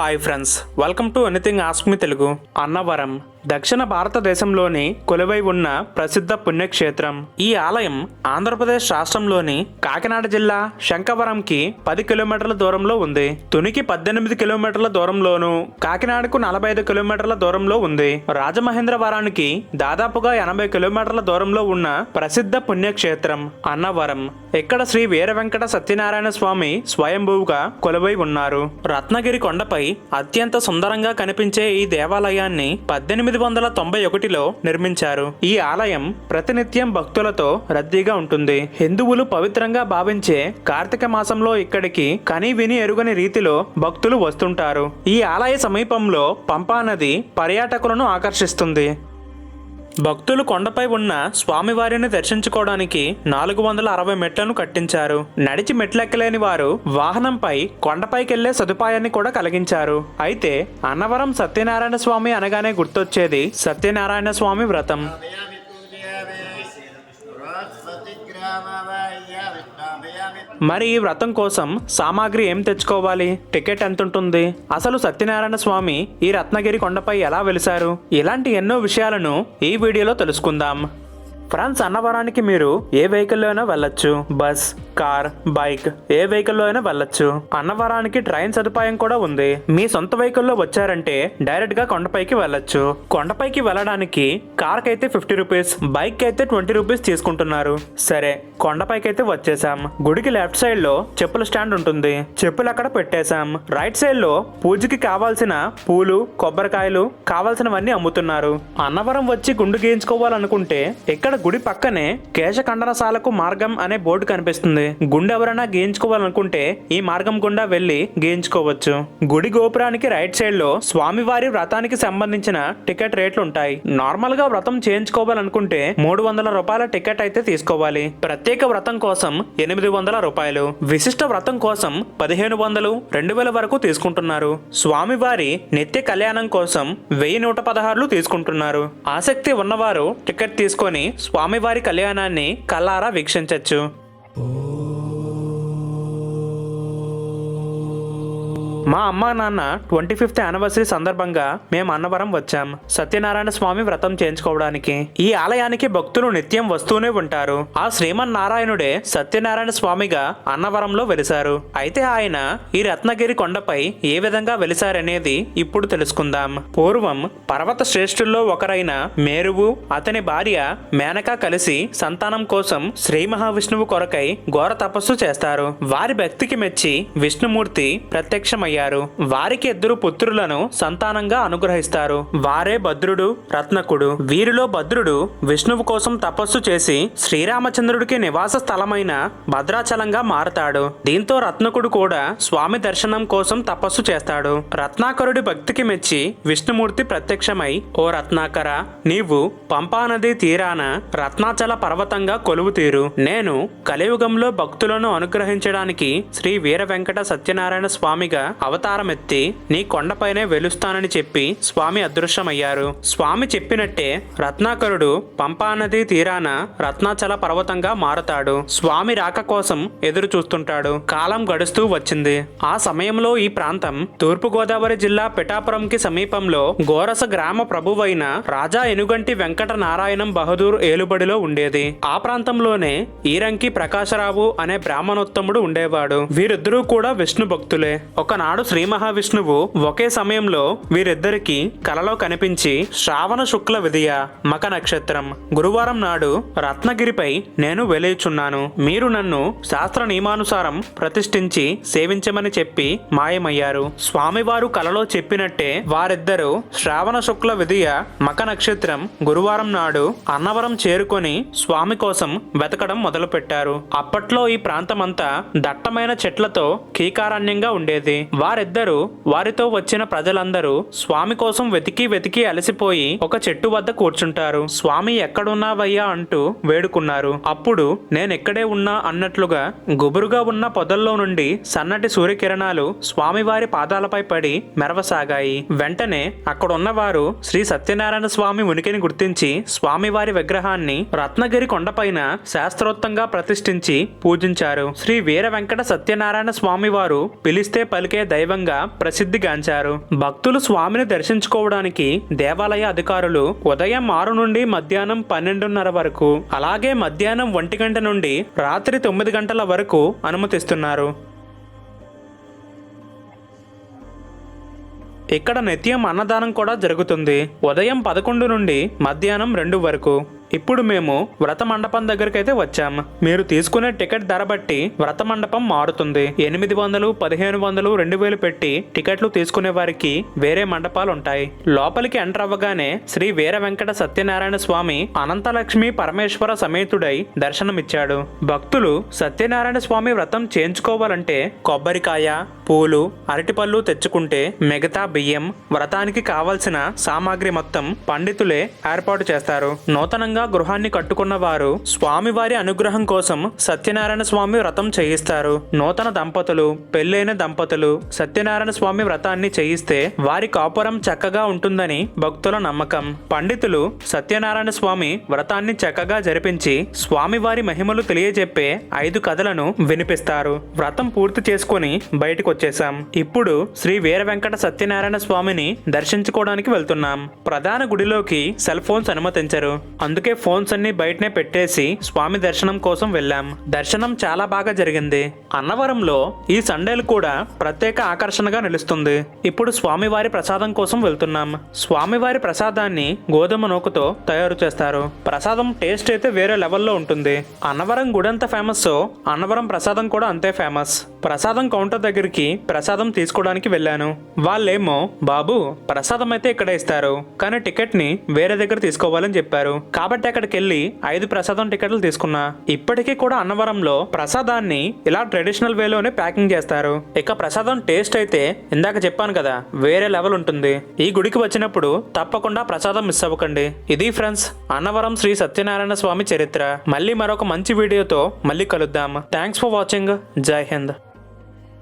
Hi friends welcome to anything ask me Telugu Annavaram. దక్షిణ భారతదేశంలోని కొలువై ఉన్న ప్రసిద్ధ పుణ్యక్షేత్రం. ఈ ఆలయం ఆంధ్రప్రదేశ్ రాష్ట్రంలోని కాకినాడ జిల్లా శంకవరంకి పది కిలోమీటర్ల దూరంలో ఉంది. తునికి పద్దెనిమిది కిలోమీటర్ల దూరంలోను కాకినాడకు నలభై ఐదు కిలోమీటర్ల దూరంలో ఉంది. రాజమహేంద్రవరానికి దాదాపుగా ఎనభై కిలోమీటర్ల దూరంలో ఉన్న ప్రసిద్ధ పుణ్యక్షేత్రం అన్నవరం. ఇక్కడ శ్రీ వీర వెంకట సత్యనారాయణ స్వామి స్వయంభూగా కొలువై ఉన్నారు. రత్నగిరి కొండపై అత్యంత సుందరంగా కనిపించే ఈ దేవాలయాన్ని పద్దెనిమిది వందల తొంభై ఒకటిలో నిర్మించారు. ఈ ఆలయం ప్రతినిత్యం భక్తులతో రద్దీగా ఉంటుంది. హిందువులు పవిత్రంగా భావించే కార్తీక మాసంలో ఇక్కడికి కని విని ఎరుగని రీతిలో భక్తులు వస్తుంటారు. ఈ ఆలయ సమీపంలో పంపా నది పర్యాటకులను ఆకర్షిస్తుంది. భక్తులు కొండపై ఉన్న స్వామివారిని దర్శించుకోవడానికి నాలుగు వందల అరవై మెట్లను కట్టించారు. నడిచి మెట్లెక్కలేని వారు వాహనంపై కొండపైకెళ్ళే సదుపాయాన్ని కూడా కలిగించారు. అయితే అన్నవరం సత్యనారాయణ స్వామి అనగానే గుర్తొచ్చేది సత్యనారాయణ స్వామి వ్రతం. మరి ఈ వ్రతం కోసం సామాగ్రి ఏం తెచ్చుకోవాలి? టికెట్ ఎంత ఉంటుంది అసలు సత్యనారాయణ స్వామి ఈ రత్నగిరి కొండపై ఎలా వెలిశారు? ఇలాంటి ఎన్నో విషయాలను ఈ వీడియోలో తెలుసుకుందాం. ఫ్రాన్స్ అన్నవరానికి మీరు ఏ వెహికల్లోనో వెళ్ళొచ్చు. బస్ కార్ బైక్ ఏ వెహికల్లో అయినా వెళ్ళొచ్చు. అన్నవరానికి ట్రైన్ సదుపాయం కూడా ఉంది. మీ సొంత వెహికల్లో వచ్చారంటే డైరెక్ట్గా కొండపైకి వెళ్ళొచ్చు. కొండపైకి వెళ్ళడానికి కార్ అయితే ఫిఫ్టీ రూపీస్ బైక్ అయితే ట్వంటీ రూపీస్ తీసుకుంటున్నారు. సరే కొండపైకి అయితే వచ్చేసాం గుడికి లెఫ్ట్ సైడ్లో చెప్పుల స్టాండ్ ఉంటుంది. చెప్పులు అక్కడ పెట్టేశాం. రైట్ సైడ్లో పూజకి కావాల్సిన పూలు కొబ్బరికాయలు కావాల్సినవన్నీ అమ్ముతున్నారు. అన్నవరం వచ్చి గుండు గీయించుకోవాలనుకుంటే ఇక్కడ గుడి పక్కనే కేశఖండనశాలకు మార్గం అనే బోర్డు కనిపిస్తుంది. గుండె ఎవరైనా గేయించుకోవాలనుకుంటే ఈ మార్గం గుండా వెళ్ళి గేయించుకోవచ్చు. గుడి గోపురానికి రైట్ సైడ్లో స్వామివారి వ్రతానికి సంబంధించిన టికెట్ రేట్లు ఉంటాయి నార్మల్గా వ్రతం చేయించుకోవాలనుకుంటే మూడు వందల రూపాయల టికెట్ అయితే తీసుకోవాలి. ప్రత్యేక వ్రతం కోసం ఎనిమిది వందల రూపాయలు. విశిష్ట వ్రతం కోసం పదిహేను వందలు రెండు వేల వరకు తీసుకుంటున్నారు. స్వామివారి నిత్య కళ్యాణం కోసం వెయ్యి నూట పదహారులు తీసుకుంటున్నారు. ఆసక్తి ఉన్నవారు టికెట్ తీసుకొని స్వామివారి కళ్యాణాన్ని కల్లారా వీక్షించవచ్చు మా అమ్మ నాన్న ట్వంటీ ఫిఫ్త్ యానివర్సరీ సందర్భంగా మేము అన్నవరం వచ్చాం. సత్యనారాయణ స్వామి వ్రతం చేయించుకోవడానికి. ఈ ఆలయానికి భక్తులు నిత్యం వస్తూనే ఉంటారు. ఆ శ్రీమన్నారాయణుడే సత్యనారాయణ స్వామిగా అన్నవరంలో వెలిశారు. అయితే ఆయన ఈ రత్నగిరి కొండపై ఏ విధంగా వెలిశారనేది ఇప్పుడు తెలుసుకుందాం. పూర్వం పర్వత శ్రేష్ఠుల్లో ఒకరైన మేరువు అతని భార్య మేనక కలిసి సంతానం కోసం శ్రీ మహావిష్ణువు కొరకై ఘోర తపస్సు చేస్తారు. వారి భక్తికి మెచ్చి విష్ణుమూర్తి ప్రత్యక్షమయ్యారు. వారికి ఇద్దరు పుత్రులను సంతానంగా అనుగ్రహిస్తారు. వారే భద్రుడు రత్నకుడు. వీరిలో భద్రుడు విష్ణువు కోసం తపస్సు చేసి శ్రీరామచంద్రుడికి నివాస స్థలమైన భద్రాచలంగా మారతాడు. దీంతో రత్నకుడు కూడా స్వామి దర్శనం కోసం తపస్సు చేస్తాడు. రత్నాకరుడి భక్తికి మెచ్చి విష్ణుమూర్తి ప్రత్యక్షమై ఓ రత్నాకర నీవు పంపానది తీరాన రత్నాచల పర్వతంగా కొలువు తీరు నేను కలియుగంలో భక్తులను అనుగ్రహించడానికి శ్రీ వీర వెంకట సత్యనారాయణ స్వామిగా అవతారమెత్తి నీ కొండపైనే వెలుస్తానని చెప్పి స్వామి అదృశ్యమయ్యారు. స్వామి చెప్పినట్టే రత్నాకరుడు పంపానది తీరాన రత్నాచల పర్వతంగా మారతాడు. స్వామి రాక కోసం ఎదురు చూస్తుంటాడు. కాలం గడుస్తూ వచ్చింది. ఆ సమయంలో ఈ ప్రాంతం తూర్పుగోదావరి జిల్లా పిఠాపురంకి సమీపంలో గోరస గ్రామ ప్రభువైన రాజా ఎనుగంటి వెంకట నారాయణం బహదూర్ ఏలుబడిలో ఉండేది. ఆ ప్రాంతంలోనే ఈరంకి ప్రకాశరావు అనే బ్రాహ్మణోత్తముడు ఉండేవాడు. వీరిద్దరూ కూడా విష్ణు భక్తులే. ఆనాడు శ్రీ మహావిష్ణువు ఒకే సమయంలో వీరిద్దరికి కలలో కనిపించి శ్రావణ శుక్ల విధియ మక నక్షత్రం. గురువారం నాడు రత్నగిరిపై నేను వెలేచున్నాను. మీరు నన్ను శాస్త్ర నియమానుసారం ప్రతిష్ఠించి సేవించమని చెప్పి మాయమయ్యారు. స్వామివారు కలలో చెప్పినట్టే వారిద్దరూ శ్రావణ శుక్ల విధియ మక నక్షత్రం గురువారం నాడు అన్నవరం చేరుకొని స్వామి కోసం వెతకడం మొదలుపెట్టారు. అప్పట్లో ఈ ప్రాంతమంతా దట్టమైన చెట్లతో కీకారణ్యంగా ఉండేది. వారిద్దరూ వారితో వచ్చిన ప్రజలందరూ స్వామి కోసం వెతికి వెతికి అలసిపోయి ఒక చెట్టు వద్ద కూర్చుంటారు. స్వామి ఎక్కడున్నావయ్యా? అంటూ వేడుకున్నారు. అప్పుడు నేనెక్కడే ఉన్నా? అన్నట్లుగా గుబురుగా ఉన్న పొదల్లో నుండి సన్నటి సూర్యకిరణాలు స్వామివారి పాదాలపై పడి మెరవసాగాయి. వెంటనే అక్కడున్నవారు శ్రీ సత్యనారాయణ స్వామి ఉనికిని గుర్తించి స్వామివారి విగ్రహాన్ని రత్నగిరి కొండపైన శాస్త్రోత్తంగా ప్రతిష్ఠించి పూజించారు. శ్రీ వీర వెంకట సత్యనారాయణ స్వామివారు పిలిస్తే పలికే దైవంగా ప్రసిద్ధిగాంచారు. భక్తులు స్వామిని దర్శించుకోవడానికి దేవాలయ అధికారులు ఉదయం ఆరు నుండి మధ్యాహ్నం పన్నెండున్నర వరకు అలాగే మధ్యాహ్నం ఒంటి గంట నుండి రాత్రి తొమ్మిది గంటల వరకు అనుమతిస్తున్నారు. ఇక్కడ నిత్యం అన్నదానం కూడా జరుగుతుంది. ఉదయం పదకొండు నుండి మధ్యాహ్నం రెండు వరకు. ఇప్పుడు మేము వ్రత మండపం దగ్గరికి అయితే వచ్చాం. మీరు తీసుకునే టికెట్ ధర బట్టి వ్రత మండపం మారుతుంది. ఎనిమిది వందలు పదిహేను వందలు రెండు వేలు పెట్టి టికెట్లు తీసుకునే వారికి వేరే మండపాలు ఉంటాయి లోపలికి ఎంటర్ అవ్వగానే శ్రీ వీర వెంకట సత్యనారాయణ స్వామి అనంతలక్ష్మి పరమేశ్వర సమేతుడై దర్శనమిచ్చాడు. భక్తులు సత్యనారాయణ స్వామి వ్రతం చేయించుకోవాలంటే కొబ్బరికాయ పూలు అరటిపళ్ళు తెచ్చుకుంటే మిగతా బియ్యం వ్రతానికి కావలసిన సామాగ్రి మొత్తం పండితులే ఏర్పాటు చేస్తారు. నూతనంగా గృహాన్ని కట్టుకున్న వారు స్వామివారి అనుగ్రహం కోసం సత్యనారాయణ స్వామి వ్రతం చేయిస్తారు. నూతన దంపతులు పెళ్ళైన దంపతులు సత్యనారాయణ స్వామి వ్రతాన్ని చేయిస్తే వారి కాపురం చక్కగా ఉంటుందని భక్తుల నమ్మకం. పండితులు సత్యనారాయణ స్వామి వ్రతాన్ని చక్కగా జరిపించి స్వామివారి మహిమలు తెలియజెప్పే ఐదు కథలను వినిపిస్తారు. వ్రతం పూర్తి చేసుకొని బయటకు వచ్చేసాం ఇప్పుడు శ్రీ వీర వెంకట సత్యనారాయణ స్వామిని దర్శించుకోవడానికి వెళ్తున్నాం. ప్రధాన గుడిలోకి సెల్ ఫోన్స్ అనుమతించరు. అందుకే ఫోన్స్ అన్ని బయటనే పెట్టేసి స్వామి దర్శనం కోసం వెళ్ళాం. దర్శనం చాలా బాగా జరిగింది. అన్నవరంలో ఈ సండేలు కూడా ప్రత్యేక ఆకర్షణగా నిలుస్తుంది. ఇప్పుడు స్వామివారి ప్రసాదం కోసం వెళ్తున్నాం. స్వామివారి ప్రసాదాన్ని గోధుమ నూకతో తయారు చేస్తారు. ప్రసాదం టేస్ట్ అయితే వేరే లెవెల్లో ఉంటుంది. అన్నవరం గుడి ఎంత ఫేమస్ అన్నవరం ప్రసాదం కూడా అంతే ఫేమస్. ప్రసాదం కౌంటర్ దగ్గరికి ప్రసాదం తీసుకోవడానికి వెళ్ళాను. వాళ్ళేమో బాబు ప్రసాదం అయితే ఇక్కడ ఇస్తారు. కానీ టికెట్ని వేరే దగ్గర తీసుకోవాలని చెప్పారు. కాబట్టి అక్కడికి వెళ్ళి ఐదు ప్రసాదం టికెట్లు తీసుకున్నా. ఇప్పటికీ కూడా అన్నవరంలో ప్రసాదాన్ని ఇలా ట్రెడిషనల్ వేలోనే ప్యాకింగ్ చేస్తారు. ఇక ప్రసాదం టేస్ట్ అయితే ఇందాక చెప్పాను కదా వేరే లెవెల్ ఉంటుంది. ఈ గుడికి వచ్చినప్పుడు తప్పకుండా ప్రసాదం మిస్ అవ్వకండి. ఇది ఫ్రెండ్స్ అన్నవరం శ్రీ సత్యనారాయణ స్వామి చరిత్ర. మళ్ళీ మరొక మంచి వీడియోతో మళ్ళీ కలుద్దాం. థ్యాంక్స్ ఫర్ వాచింగ్ జై హింద్.